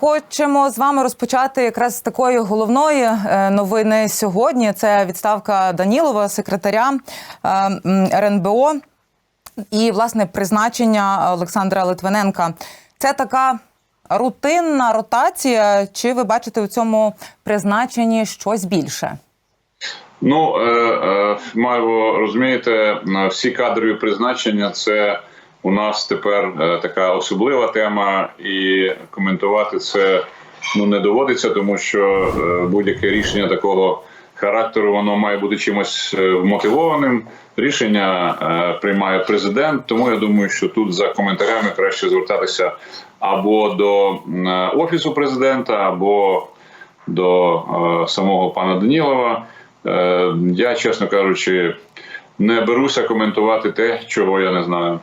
хочемо з вами розпочати якраз з такої головної е, новини сьогодні. Це відставка Данілова, секретаря е, РНБО, і власне призначення Олександра Литвиненка. Це така рутинна ротація. Чи ви бачите у цьому призначенні щось більше? Ну, е, Майво, розумієте, всі кадрові призначення це у нас тепер е, така особлива тема, і коментувати це ну не доводиться, тому що е, будь-яке рішення такого характеру воно має бути чимось е. Рішення е, приймає президент. Тому я думаю, що тут за коментарями краще звертатися або до офісу президента, або до самого пана Данілова. Я, чесно кажучи, не беруся коментувати те, чого я не знаю.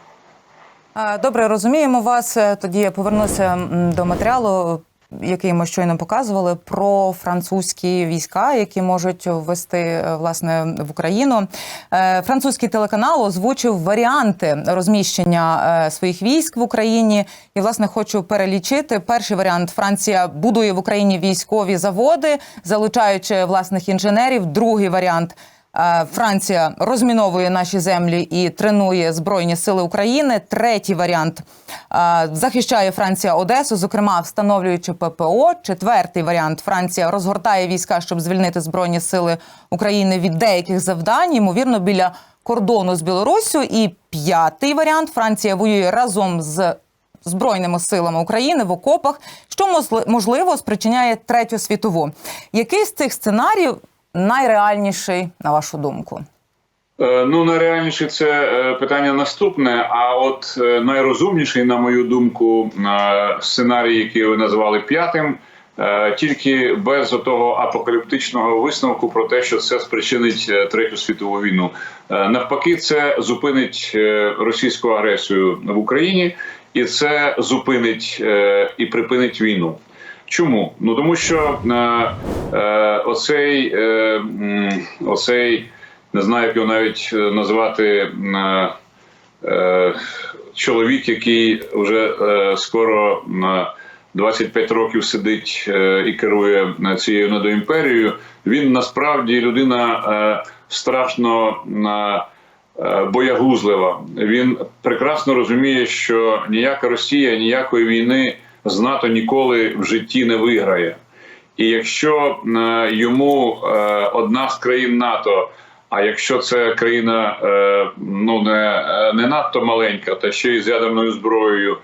Добре, розуміємо вас. Е, Тоді я повернуся до матеріалу, який ми щойно показували, про французькі війська, які можуть ввести е, власне в Україну. Е, Французький телеканал озвучив варіанти розміщення своїх військ в Україні. І власне хочу перелічити. Перший варіант Франція будує в Україні військові заводи, залучаючи власних інженерів. Другий варіант. Е, Франція розміновує наші землі і тренує збройні сили України. Третій варіант е, захищає Франція Одесу, зокрема встановлюючи ППО. Четвертий варіант Франція розгортає війська, щоб звільнити збройні сили України від деяких завдань, ймовірно, біля кордону з Білоруссю. І п'ятий варіант Франція воює разом з Збройними силами України в окопах, що можливо спричиняє третю світову. Який з цих сценаріїв найреальніший, на вашу думку? Е, Ну, найреальніше це е, питання наступне. А от е, найрозумніший, на мою думку, сценарій, який ви назвали п'ятим, тільки без того апокаліптичного висновку про те, що це спричинить третю світову війну. Навпаки, це зупинить російську агресію в Україні, і це зупинить і припинить війну. Чому? Ну тому що е, е, оцей, е, оцей не знаю, як його навіть е, назвати е, е, чоловік, який вже е, скоро на 25 років сидить е, і керує е, цією недоімперією. Він насправді людина е, страшно е, е, боягузлива. Він прекрасно розуміє, що ніяка Росія, ніякої війни з НАТО ніколи в житті не виграє. І якщо е, йому е, одна з країн НАТО, а якщо це країна е, ну не, не надто маленька, та ще й з ядерною зброєю,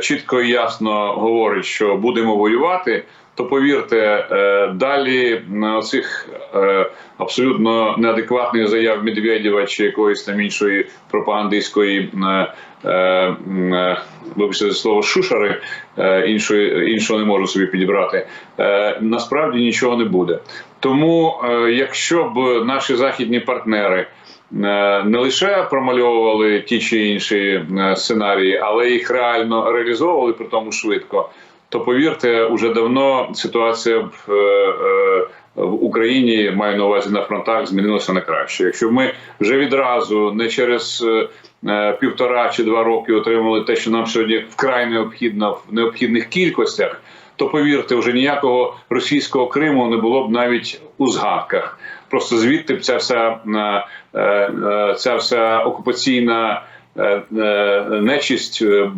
чітко і ясно говорить, що будемо воювати, то повірте, далі на цих абсолютно неадекватних заяв Медведєва чи якоїсь там іншої пропагандистської. Е, е, е, Вибачте за слово шушари, е, іншої іншого не можу собі підібрати. Е, Насправді нічого не буде. Тому, е, якщо б наші західні партнери е, не лише промальовували ті чи інші е, сценарії, але їх реально реалізовували при тому швидко, то повірте, уже давно ситуація е, е, в Україні маю на увазі на фронтах змінилася на краще. Якщо ми вже відразу не через е, е, півтора чи два роки отримали те, що нам сьогодні вкрай необхідно в необхідних кількостях, то повірте, вже ніякого російського Криму не було б навіть у згадках. Просто звідти б ця вся е, ця вся окупаційна. Е, е, Нечисть е,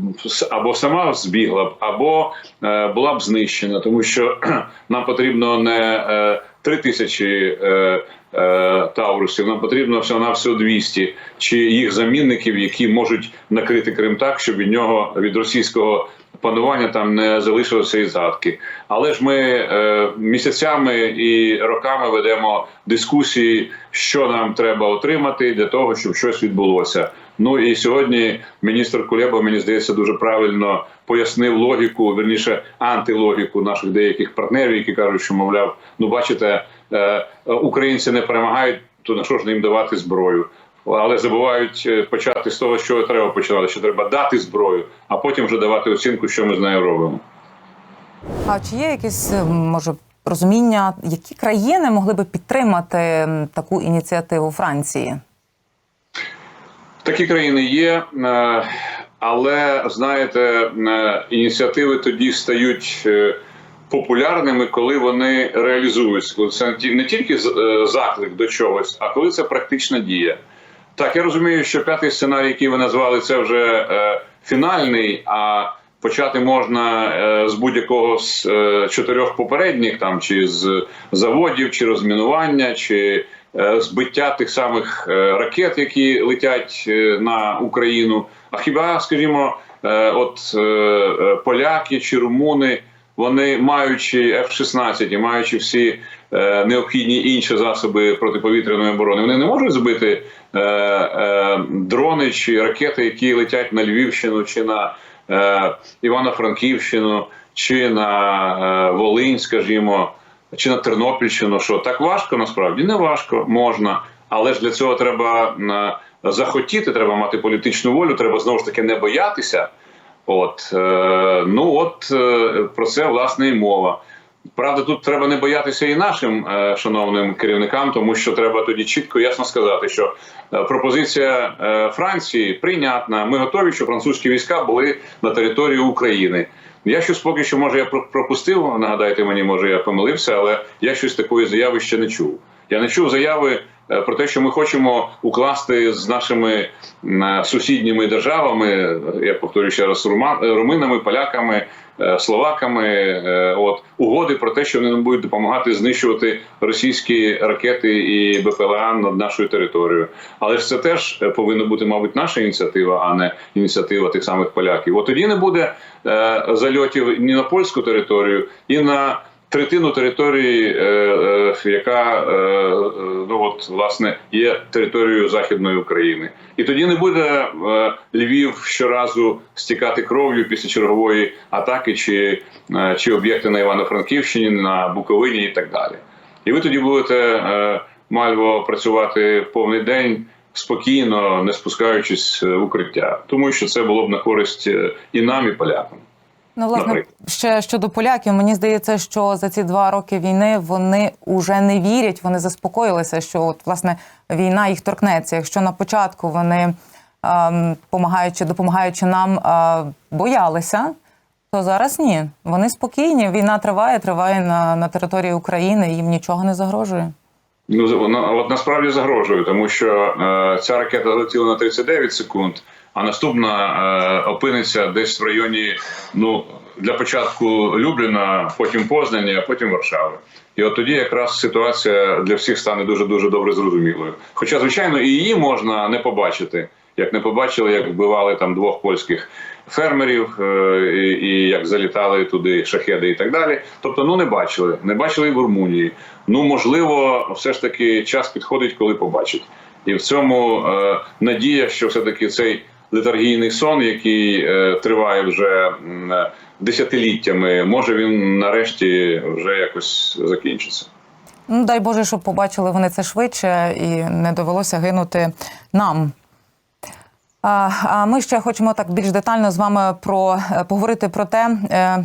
або сама збігла б, або була б знищена, тому що нам потрібно не три тисячі таурусів, нам потрібно всього на всього 200, чи їх замінників, які можуть накрити Крим так, щоб від нього від російського панування там не залишилося і згадки. Але ж ми е, місяцями і роками ведемо дискусії, що нам треба отримати для того, щоб щось відбулося. Ну і сьогодні міністр Кулеба, мені здається, дуже правильно пояснив логіку, верніше антилогіку наших деяких партнерів, які кажуть, що мовляв, ну бачите, е, українці не перемагають, то на що ж їм давати зброю? Але забувають е, почати з того, що треба починати, що треба дати зброю, а потім вже давати оцінку, що ми з нею робимо. А чи є якесь е, може розуміння, які країни могли би підтримати таку ініціативу Франції? Такі країни є, е, але знаєте, е, ініціативи тоді стають е, популярними, коли вони реалізуються. Коли це не тільки заклик до чогось, а коли це практична дія. Так, я розумію, що п'ятий сценарій, який ви назвали, це вже фінальний, а почати можна з будь-якого з чотирьох попередніх, там чи з заводів, чи розмінування, чи збиття тих самих е, ракет, які летять е, на Україну. А хіба, скажімо, е, от е, е, поляки чи румуни, вони маючи F-16 і маючи всі е, необхідні інші засоби протиповітряної оборони, вони не можуть збити е, е, дрони чи ракети, які летять на Львівщину чи на е, Івано-Франківщину, чи на е, Волинь, скажімо, чи на Тернопільщину. Що так важко насправді не важко, можна, але ж для цього треба е, захотіти, треба мати політичну волю, треба знову ж таки не боятися. От е, ну от е, про це власне і мова. Правда, тут треба не боятися і нашим шановним керівникам, тому що треба тоді чітко ясно сказати, що пропозиція Франції прийнятна. Ми готові, щоб французькі війська були на території України. Я щось поки що може я про- пропустив. Нагадайте мені, може я помилився, але я щось такої заяви ще не чув. Я не чув заяви е, про те, що ми хочемо укласти з нашими е, сусідніми державами. е, Я повторюю ще раз руминами, поляками, словаками. е, От угоди про те, що вони нам будуть допомагати знищувати російські ракети і БПЛА над нашою територією. Але ж це теж е, повинна бути, мабуть, наша ініціатива, а не ініціатива тих самих поляків. От тоді не буде е, зальотів ні на польську територію, і на третину території, е, е, яка е, ну от власне є територією західної України, і тоді не буде Львів щоразу стікати кров'ю після чергової атаки, чи, чи об'єкти на Івано-Франківщині, на Буковині і так далі. І ви тоді будете мальво працювати повний день. Спокійно, не спускаючись в укриття, тому що це було б на користь і нам, і полякам. Ну, власне, ще щодо поляків, мені здається, що за ці два роки війни вони вже не вірять, вони заспокоїлися, що от власне війна їх торкнеться. Якщо на початку вони ем, помагаючи, допомагаючи нам, е, боялися, то зараз ні. Вони спокійні. Війна триває, триває на, на території України, їм нічого не загрожує. Ну от насправді загрожує, тому що е, ця ракета летіла на 39 секунд, а наступна е, опиниться десь в районі ну для початку Любліна, потім Познані, а потім Варшави. І от тоді якраз ситуація для всіх стане дуже дуже добре зрозумілою. Хоча, звичайно, і її можна не побачити, як не побачили, як вбивали там двох польських фермерів, е, і, і як залітали туди шахеди і так далі. Тобто, ну не бачили, не бачили і в Румунії. Ну можливо, все ж таки час підходить, коли побачать. І в цьому е, надія, що все таки цей летаргійний сон, який е, триває вже десятиліттями, може він нарешті вже якось закінчиться. Ну, дай Боже, щоб побачили вони це швидше і не довелося гинути нам. А, ми ще хочемо так більш детально з вами про е, поговорити про те, е,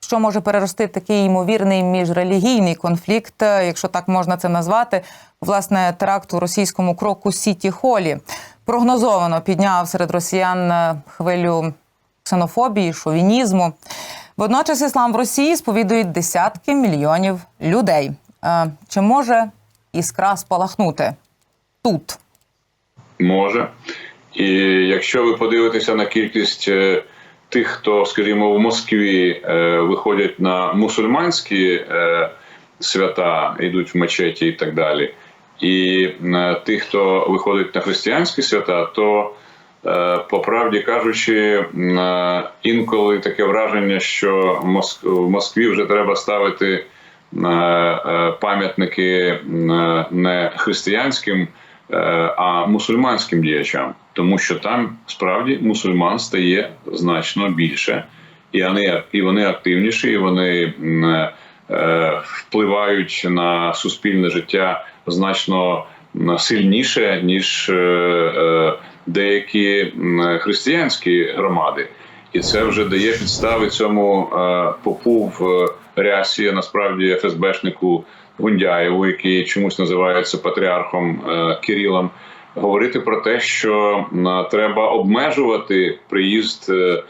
що може перерости такий ймовірний міжрелігійний конфлікт, якщо так можна це назвати, власне, теракт у російському кроку Сіті Холі. Прогнозовано підняв серед росіян е, хвилю ксенофобії, шовінізму. Водночас іслам в Росії сповідують десятки мільйонів людей. Е, Чи може іскра спалахнути тут? Може. І якщо ви подивитеся на кількість е, тих, хто, скажімо, в Москві виходять на мусульманські свята, йдуть в мечеті і так далі, і е, тих, хто виходить на християнські свята, то е, по правді кажучи, е, інколи таке враження, що в Москві вже треба ставити пам'ятники не християнським, а мусульманським діячам, тому що там справді мусульман стає значно більше, і вони, і вони активніші, і вони впливають на суспільне життя значно сильніше, ніж е, е, деякі християнські громади. І це вже дає підстави цьому е, попу в е, рясі, насправді ФСБшнику Гундяєву, який чомусь називається патріархом е, Кирилом, говорити про те, що треба обмежувати приїзд е, е,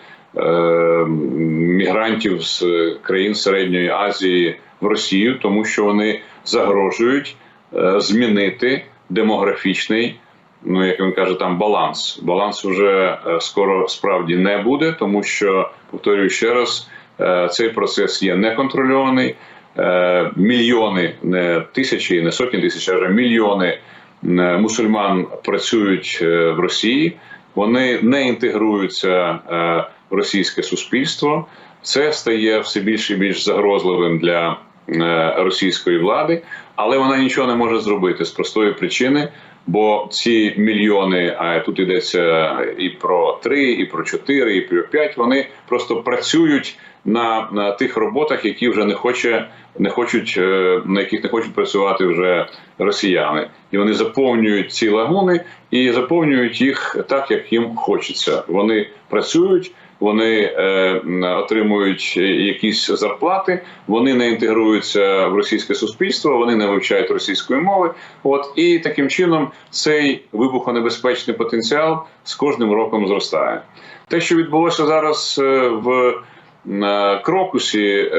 мігрантів з країн Середньої Азії в Росію, тому що вони загрожують е, змінити демографічний, ну як він каже, там баланс. Баланс вже е, скоро справді не буде, тому що повторюю ще раз, е, цей процес є неконтрольований. Е, Мільйони, не тисячі, не сотні тисяч, а вже мільйони е, мусульман працюють е, в Росії. Вони не інтегруються е, російське суспільство. Це стає все більш і більш загрозливим для е, російської влади, але вона нічого не може зробити з простої причини. Бо ці мільйони, а тут йдеться і про три, і про чотири, і про п'ять. Вони просто працюють на, на тих роботах, які вже не хоче, не хочуть, е, на яких не хочуть працювати вже росіяни, і вони заповнюють ці лагуни і заповнюють їх так, як їм хочеться. Вони працюють. Вони е, отримують якісь зарплати, вони не інтегруються в російське суспільство, вони не вивчають російської мови. От і таким чином цей вибухонебезпечний потенціал з кожним роком зростає. Те, що відбулося зараз е, в е, Крокусі,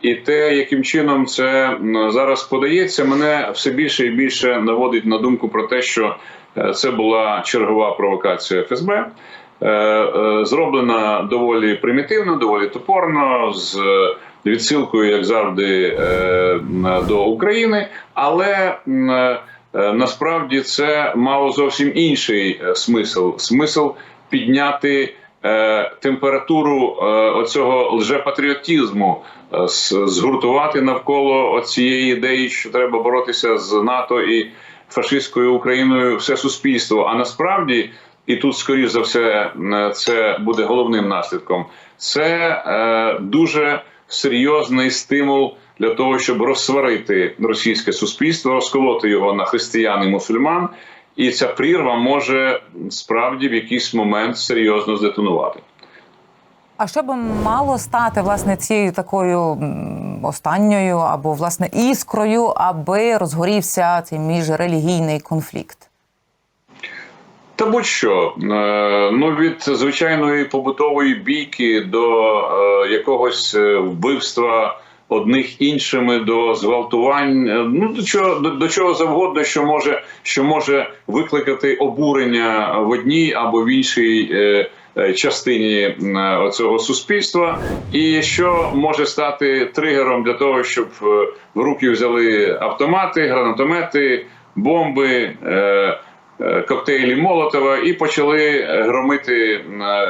і те, яким чином це зараз подається, мене все більше і більше наводить на думку про те, що це була чергова провокація ФСБ. Е, е, Зроблена доволі примітивно, доволі топорно, з відсилкою, як завжди, е, до України, але насправді це мало зовсім інший смисл смисл підняти температуру оцього лжепатріотизму, згуртувати навколо цієї ідеї, що треба боротися з НАТО і фашистською Україною все суспільство. А насправді, і тут, скоріш за все, це буде головним наслідком. Це е, дуже серйозний стимул для того, щоб розсварити російське суспільство, розколоти його на християн і мусульман. І ця прірва може справді в якийсь момент серйозно здетонувати. А що би мало стати власне цією такою останньою або власне іскрою, аби розгорівся цей міжрелігійний конфлікт? Та будь-що Е, ну від звичайної побутової бійки до е, якогось е, вбивства одних іншими, до зґвалтувань, ну до чого до, до чого завгодно, що може що може викликати обурення в одній або в іншій. Частині цього суспільства, і що може стати тригером для того, щоб в руки взяли автомати, гранатомети, бомби, коктейлі Молотова і почали е, громити е,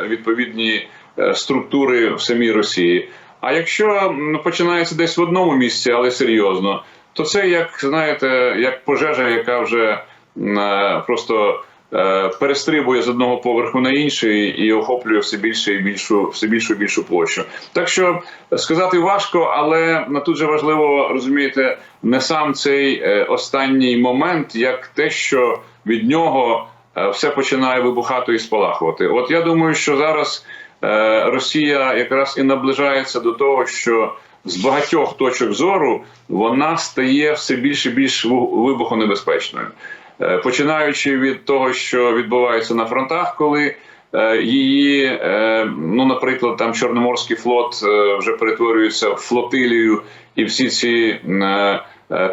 відповідні е, структури в самій Росії. А якщо починається десь в одному місці, але серйозно, то це як знаєте, як пожежа, яка вже е, просто е, перестрибує з одного поверху на інший і охоплює все більше і більшу, все більшу і більшу площу. Так що сказати важко, але тут же важливо розумієте, не сам цей е, останній момент, як те, що від нього е, все починає вибухати і спалахувати. От я думаю, що зараз е, Росія якраз і наближається до того, що з багатьох точок зору вона стає все більше і більш вибухонебезпечною. Е, Починаючи від того, що відбувається на фронтах, коли її, ну, наприклад, там Чорноморський флот вже перетворюється в флотилію, і всі ці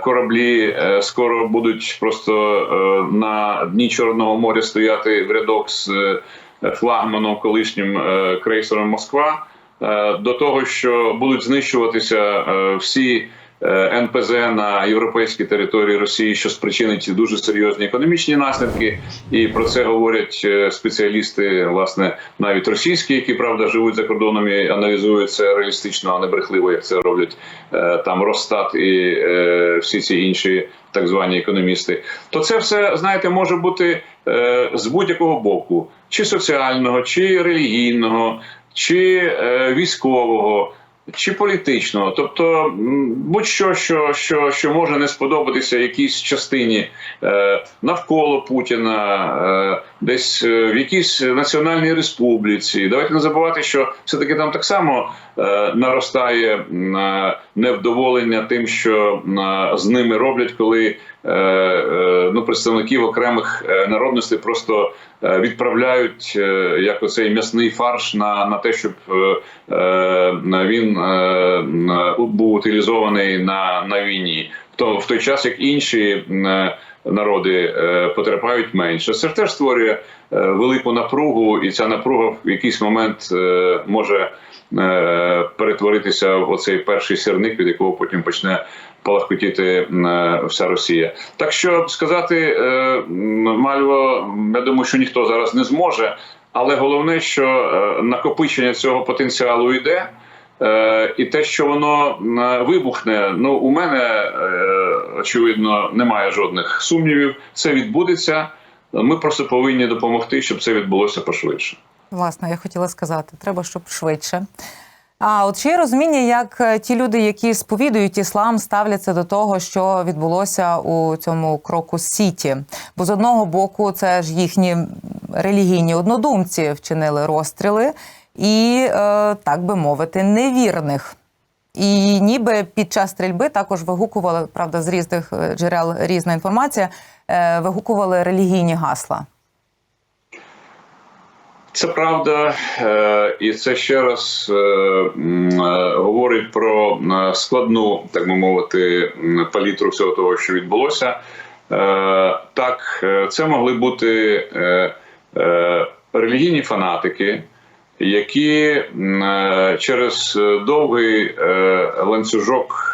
кораблі е, скоро будуть просто е, на дні Чорного моря стояти в рядок з е, флагманом колишнім е, крейсером Москва. е, До того, що будуть знищуватися е, всі е, НПЗ на європейській території Росії, що спричинить дуже серйозні економічні наслідки, і про це говорять е, спеціалісти, власне, навіть російські, які правда живуть за кордоном і аналізують це реалістично, а не брехливо, як це роблять е, там Росстат і е, всі ці інші так звані економісти. То це все знаєте може бути е, з будь-якого боку, чи соціального, чи релігійного, чи е, військового чи політичного, тобто будь-що, що, що, що може не сподобатися якійсь частині е, навколо Путіна, е, десь е, в якійсь національній республіці. Давайте не забувати, що все таки там так само е, наростає е, невдоволення тим, що з ними роблять, коли ну, представників окремих народностей просто відправляють як оцей м'ясний фарш на, на те, щоб він був утилізований на, на війні. То- в той час як інші народи е, потерпають менше. Це теж створює е, велику напругу, і ця напруга в якийсь момент е, може перетворитися в оцей перший сірник, від якого потім почне палахкотіти вся Росія. Так що сказати, Мальво, я думаю, що ніхто зараз не зможе. Але головне, що накопичення цього потенціалу йде. Е, і те, що воно м, вибухне, ну у мене е, очевидно немає жодних сумнівів. Це відбудеться. Ми просто повинні допомогти, щоб це відбулося пошвидше. Власне, я хотіла сказати, треба, щоб швидше. А от є розуміння, як е, ті люди, які сповідують іслам, ставляться до того, що відбулося у цьому кроку Сіті? Бо з одного боку, це ж їхні релігійні однодумці вчинили розстріли і, е, так би мовити, невірних. І ніби під час стрільби також вигукували, правда, з різних е, джерел різна інформація, е, вигукували релігійні гасла. Це правда, і це ще раз говорить про складну, так би мовити, палітру всього того, що відбулося. Так, це могли бути релігійні фанатики, які е, через е, довгий е, ланцюжок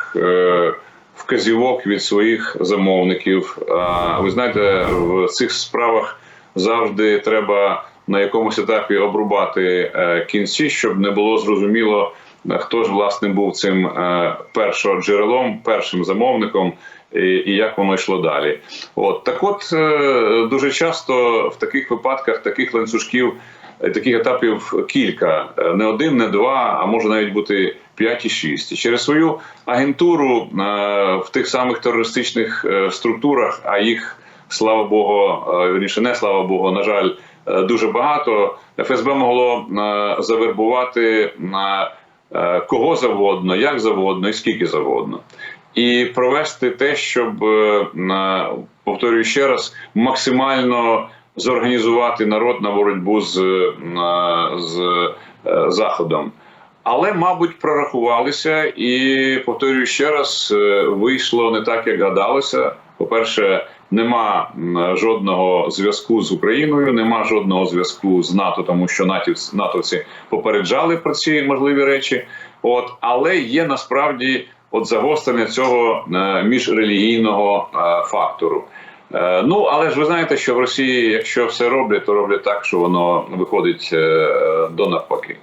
вказівок від своїх замовників. А ви знаєте, в цих справах завжди треба на якомусь етапі обрубати кінці, щоб не було зрозуміло, хто ж власне був цим е, першоджерелом, першим замовником. І, як воно йшло далі, от так, от дуже часто в таких випадках таких ланцюжків, таких етапів кілька, Е, не один, не два, а може навіть бути п'ять і шість. Через свою агентуру е, в тих самих терористичних е, структурах, а їх слава Богу, е, вірніше, не слава Богу, на жаль, е, дуже багато. ФСБ могло е, завербувати на е, кого завгодно, як завгодно і скільки завгодно. І провести те, щоб е, повторюю ще раз, максимально зорганізувати народ на боротьбу з, е, з е, заходом. Але, мабуть, прорахувалися, і повторюю ще раз, е, вийшло не так, як гадалося. По-перше, нема жодного зв'язку з Україною, нема жодного зв'язку з НАТО, тому що натівці, натовці попереджали про ці можливі речі. От, але є насправді от загострення цього міжрелігійного фактору. Е, Ну, але ж ви знаєте, що в Росії, якщо все роблять, то роблять так, що воно виходить е, до навпаки.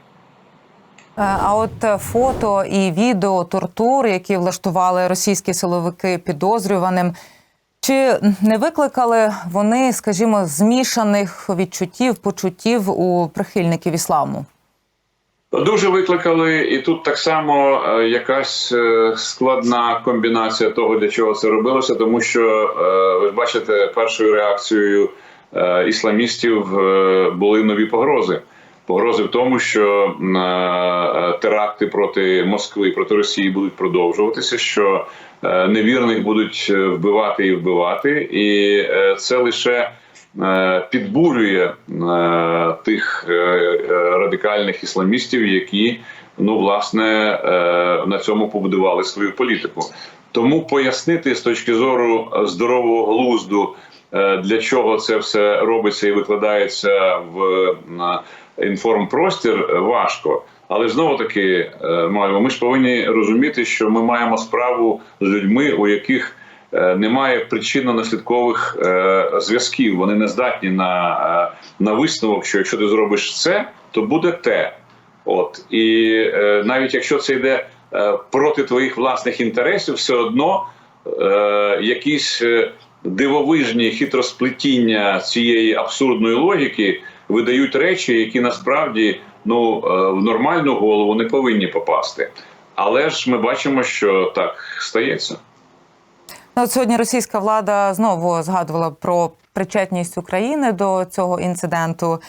Е, А от фото і відео тортур, які влаштували російські силовики підозрюваним, чи не викликали вони, скажімо, змішаних відчуттів, почуттів у прихильників ісламу? Дуже викликали, і тут так само е, якась е, складна комбінація того, для чого це робилося, тому що е, ви бачите, першою реакцією ісламістів були нові погрози. Погрози в тому, що теракти проти Москви, проти Росії будуть продовжуватися, що невірних будуть вбивати і вбивати, і це лише підбурює е, тих е, е, радикальних ісламістів, які ну власне е, на цьому побудували свою політику. Тому пояснити з точки зору здорового глузду, е, для чого це все робиться і викладається в інформпростір, е, важко. Але знову таки, е, Мальво, ми ж повинні розуміти, що ми маємо справу з людьми, у яких е, немає причинно-наслідкових е, зв'язків. Вони не здатні на, е, на висновок, що якщо ти зробиш це, то буде те. От і е, навіть якщо це йде е, проти твоїх власних інтересів, все одно е, якісь е, дивовижні хитросплетіння цієї абсурдної логіки видають речі, які насправді ну е, в нормальну голову не повинні попасти. Але ж ми бачимо, що так стається. Ну, от сьогодні російська влада знову згадувала про причетність України до цього інциденту.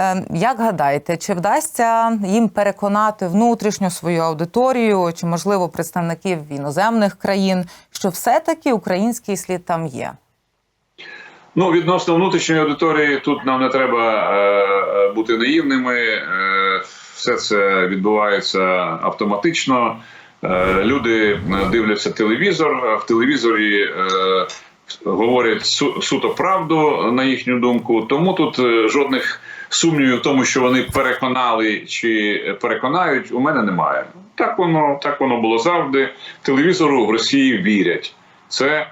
Е, Як гадаєте, чи вдасться їм переконати внутрішню свою аудиторію, чи можливо представників іноземних країн, що все-таки український слід там є? Ну, відносно внутрішньої аудиторії, тут нам не треба е, е, бути наївними. Е, все це відбувається автоматично. Е, люди дивляться телевізор, в телевізорі е, говорять су- суто правду, на їхню думку. Тому тут е, жодних сумнівів в тому, що вони переконали чи переконають, у мене немає. Так воно, так воно було завжди. Телевізору в Росії вірять. Це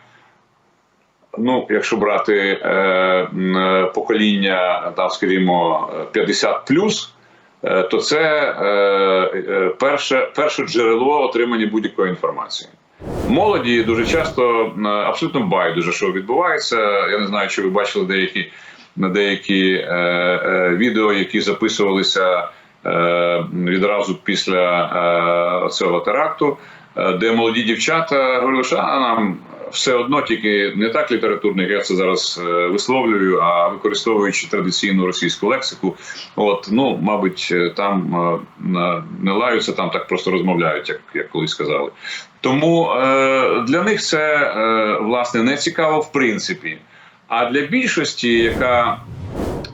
Ну, якщо брати е, е, покоління, там, скажімо, 50 е, то це е, е, перше, перше джерело отримання будь-якої інформації. Молоді дуже часто е, абсолютно байдуже, що відбувається. Я не знаю, чи ви бачили деякі на деякі е, е, відео, які записувалися е, відразу після е, цього теракту, е, де молоді дівчата говорили, що а, нам все одно тільки не так літературно, як я це зараз е, висловлюю, а використовуючи традиційну російську лексику. От ну, мабуть, е, там е, не лаються, там так просто розмовляють, як, як колись сказали. Тому для них це власне не цікаво в принципі. А для більшості, яка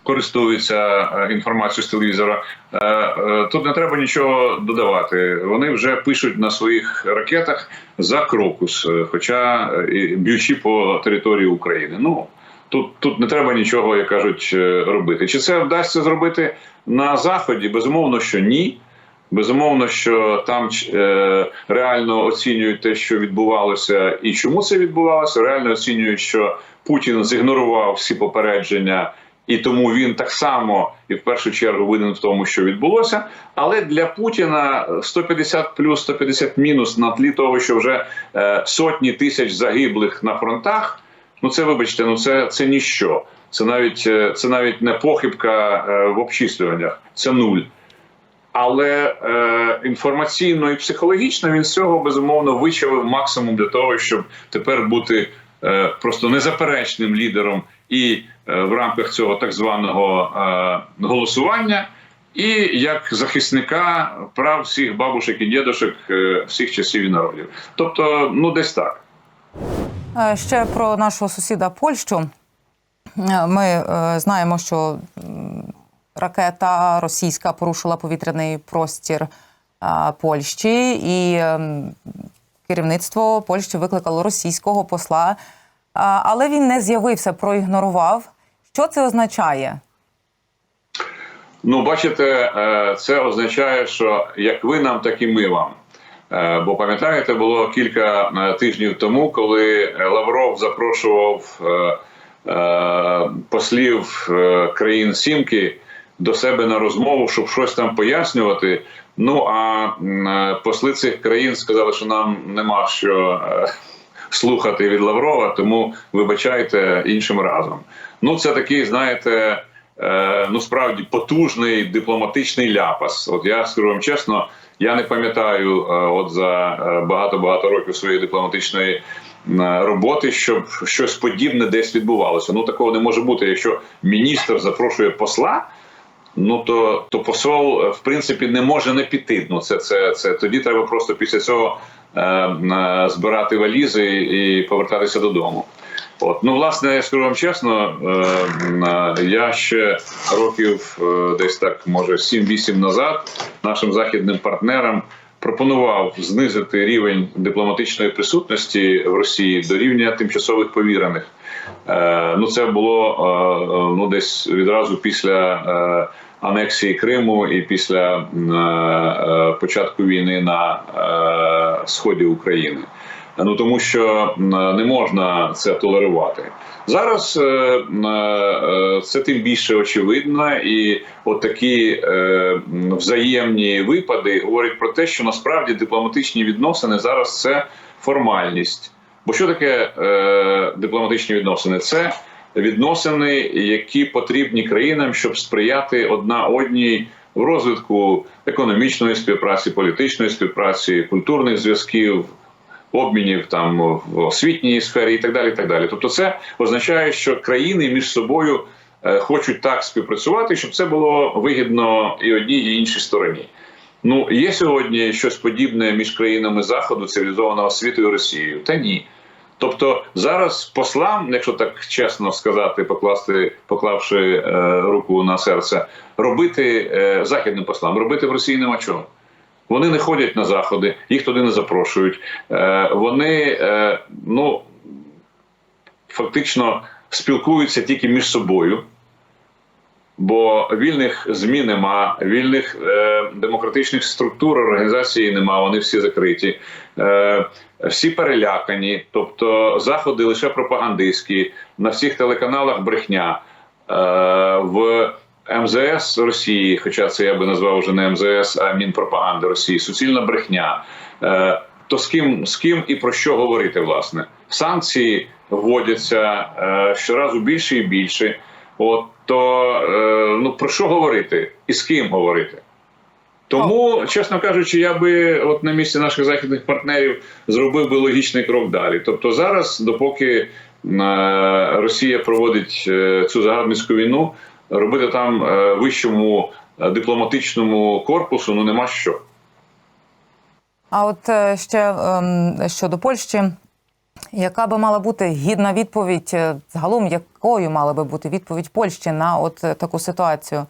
користується е, інформацією з телевізора, е, е, тут не треба нічого додавати. Вони вже пишуть на своїх ракетах за крокус, хоча б'ючи по території України. Ну тут, тут не треба нічого, як кажуть, робити. Чи це вдасться зробити на заході? Безумовно, що ні. Безумовно, що там е, реально оцінюють те, що відбувалося, і чому це відбувалося. Реально оцінюють, що Путін зігнорував всі попередження, і тому він так само і в першу чергу винен в тому, що відбулося. Але для Путіна 150 плюс 150 мінус на тлі того, що вже е, сотні тисяч загиблих на фронтах. Ну це вибачте, ну це, це ніщо. Це навіть е, це навіть не похибка е, в обчислюваннях, це нуль. Але е, інформаційно і психологічно він з цього безумовно вичавив максимум для того, щоб тепер бути е, просто незаперечним лідером і в рамках цього так званого е, голосування, і як захисника прав всіх бабушек і дідушек е, всіх часів і народів. Тобто, ну десь так. Е, Ще про нашого сусіда Польщу. Е, Ми е, знаємо, що ракета російська порушила повітряний простір е, Польщі, і керівництво Польщі викликало російського посла, е, але він не з'явився, проігнорував. Що це означає? Ну, бачите, е, це означає, що як ви нам, так і ми вам. Е, Бо пам'ятаєте, було кілька е, тижнів тому, коли Лавров запрошував послів країн Сімки до себе на розмову, щоб щось там пояснювати. Ну а посли цих країн сказали, що нам нема що слухати від Лаврова, тому вибачайте іншим разом. Ну, це такий, знаєте. Е, ну справді потужний дипломатичний ляпас. От я скажу вам чесно, я не пам'ятаю, е, от за е, багато-багато років своєї дипломатичної е, роботи, щоб щось подібне десь відбувалося. Ну такого не може бути. Якщо міністр запрошує посла, ну то, то посол е, в принципі не може не піти. Ну це це, це тоді треба просто після цього е, е, збирати валізи і повертатися додому. От ну власне, я скажу вам чесно, е, я ще років е, десь так, може 7-8 назад нашим західним партнерам пропонував знизити рівень дипломатичної присутності в Росії до рівня тимчасових повірених. Е, ну це було е, ну десь відразу після е, анексії Криму і після е, е, початку війни на е, сході України. Ну тому що не можна це толерувати зараз. е, е, Це тим більше очевидно, і от такі е, взаємні випади говорять про те, що насправді дипломатичні відносини зараз це формальність. Бо що таке дипломатичні відносини? Це відносини, які потрібні країнам, щоб сприяти одна одній в розвитку економічної співпраці, політичної співпраці, культурних зв'язків, обмінів там в освітній сфері і так далі. І так далі. Тобто, це означає, що країни між собою е, хочуть так співпрацювати, щоб це було вигідно і одній, і іншій стороні. Ну є сьогодні щось подібне між країнами Заходу, цивілізованого світу і Росією? Та ні. Тобто зараз послам, якщо так чесно сказати, покласти, поклавши е, руку на серце, робити е, західним послам, робити в Росії нема чого. Вони не ходять на заходи, їх туди не запрошують. Е, вони е, ну фактично спілкуються тільки між собою. Бо вільних змі нема, вільних е, демократичних структур організації нема, вони всі закриті, е, всі перелякані. Тобто заходи лише пропагандистські, на всіх телеканалах брехня. Е, в МЗС Росії, хоча це я би назвав вже не МЗС, а Мінпропаганди Росії, суцільна брехня. Е, то з ким, з ким і про що говорити, власне? Санкції вводяться е, щоразу більше і більше. От то е, ну про що говорити і з ким говорити? Тому, чесно кажучи, я би от на місці наших західних партнерів зробив би логічний крок далі. Тобто, зараз, допоки Росія проводить цю загарбницьку війну, робити там е, вищому е, дипломатичному корпусу ну нема що. А от е, ще ем, щодо Польщі, яка би мала бути гідна відповідь загалом, якою мала би бути відповідь Польщі на от таку ситуацію?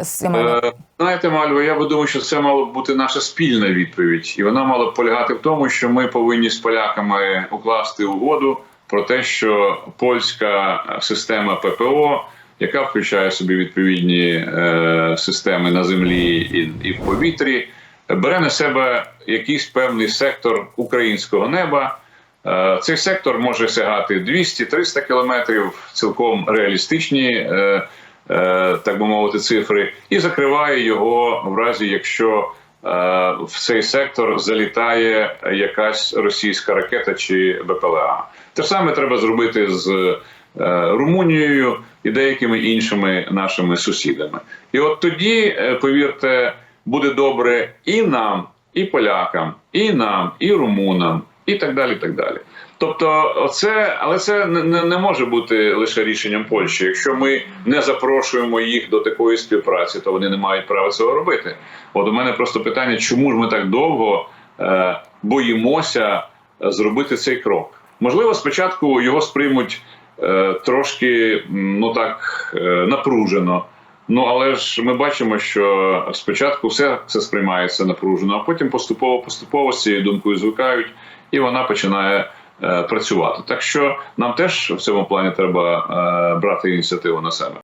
Е, Знаєте, Мальво, я би думав, що це мала б бути наша спільна відповідь, і вона мала б полягати в тому, що ми повинні з поляками укласти угоду про те, що польська система ППО, яка включає собі відповідні е, системи на землі і, в повітрі, бере на себе якийсь певний сектор українського неба. Е, Цей сектор може сягати 200-300 кілометрів, цілком реалістичні, е, так би мовити, цифри, і закриває його в разі, якщо в цей сектор залітає якась російська ракета чи БПЛА. Те саме треба зробити з е, Румунією і деякими іншими нашими сусідами. І от тоді, е, повірте, буде добре і нам, і полякам, і нам, і румунам, і так далі. так далі. Тобто, це, але це не, не, може бути лише рішенням Польщі. Якщо ми не запрошуємо їх до такої співпраці, то вони не мають права цього робити. От у мене просто питання, чому ж ми так довго е, боїмося зробити цей крок? Можливо, спочатку його сприймуть е, трошки ну так е, напружено. Ну але ж ми бачимо, що спочатку все це сприймається напружено, а потім поступово поступово з цією думкою звикають, і вона починає працювати. Так що нам теж в цьому плані треба е, брати ініціативу на себе.